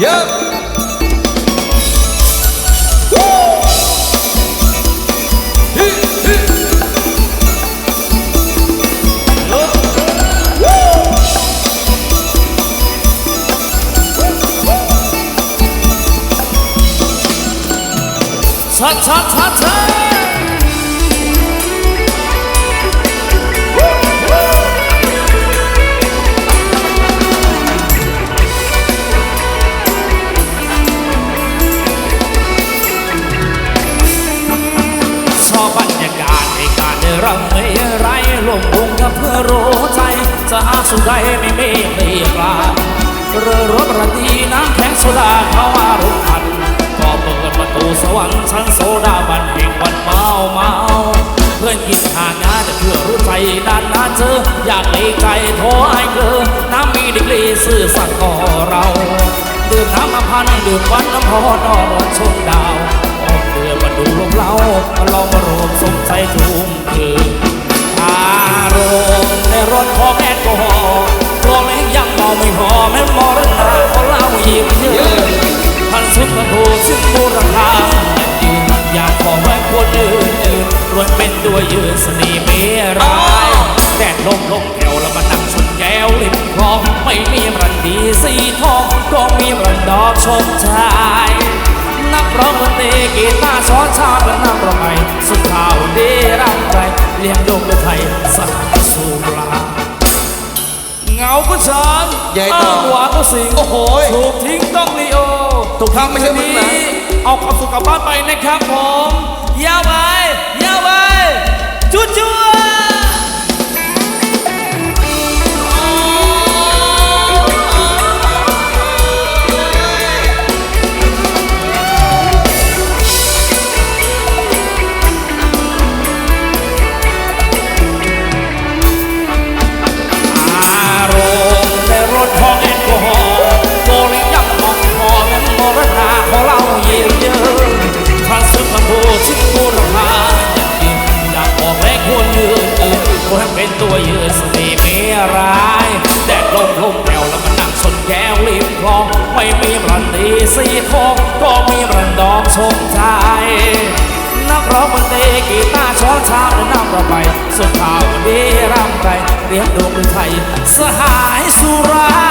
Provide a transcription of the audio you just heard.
เยอะ จะหาสุดใดไม่มีไม่ปลาเรือรบระดีน้ำแข็งโซดาเข้ามารุกพันก็เปิดประตูสวรรค์ชั้นโซดาบันแห่งวันเมาเมาเพื่อนกินทางานเพื่อรู้ใจนานนาเจออยากให้ใจโทรให้เธอน้ำมีดีกรีซื่อสัตย์ต่อเราดื่มน้ำมาพันดื่มวันน้ำพอนอนชมดาวออกเรือมาดูลมเรามาลองมารวมสมใจทุง อื่นรวยเป็นตัวยืนสนีเมีร้ายแดดลมลมแถวแล้วมานั่งชนแก้วริมคลองไม่มีรันดีสีทองก็มีรันดอกชมชายนักร้องดนตรีกีตาร์ช้อนชาเป็นน้ำประไมสุดข่าวดีร่ำใจเลี้ยงดงด้วยไทยสักสูปลาเหงาก็ช้างใหญ่ต่ออ้างหวานก็สิงโอ้โหถูกทิ้งต้องลีโอถูกทำไม่ใช่มึงนะนี้เอาความสุขกลับบ้านไปนะครับผมยาวไปยาวไปจุ๊จุ๊ ชมชายนักร้องมันเตกีตาร์ช้อนชามและน้ำราไปสุดข่าวดีร่ำไปเรียกดวงไทยสหายสุรา